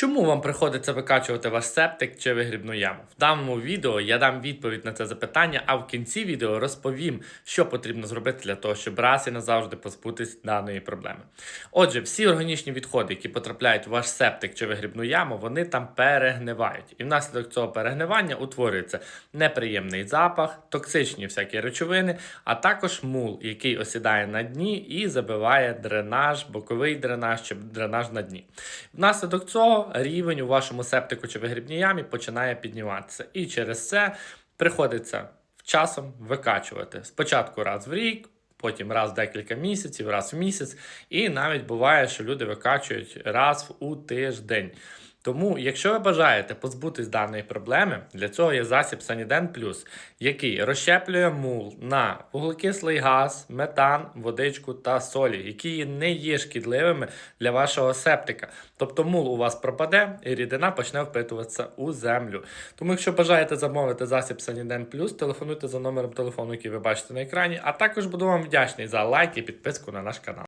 Чому вам приходиться викачувати ваш септик чи вигрібну яму? В даному відео я дам відповідь на це запитання, а в кінці відео розповім, що потрібно зробити для того, щоб раз і назавжди позбутись даної проблеми. Отже, всі органічні відходи, які потрапляють в ваш септик чи вигрібну яму, вони там перегнивають. І внаслідок цього перегнивання утворюється неприємний запах, токсичні всякі речовини, а також мул, який осідає на дні і забиває дренаж, боковий дренаж чи дренаж на дні. Внаслідок цього рівень у вашому септику чи вигрібній ямі починає підніматися. І через це приходиться часом викачувати. Спочатку раз в рік, потім раз в декілька місяців, раз в місяць. І навіть буває, що люди викачують раз у тиждень. Тому, якщо ви бажаєте позбутись даної проблеми, для цього є засіб Саніден Плюс, який розщеплює мул на вуглекислий газ, метан, водичку та солі, які не є шкідливими для вашого септика. Тобто мул у вас пропаде і рідина почне впитуватися у землю. Тому, якщо бажаєте замовити засіб Саніден Плюс, телефонуйте за номером телефону, який ви бачите на екрані. А також буду вам вдячний за лайк і підписку на наш канал.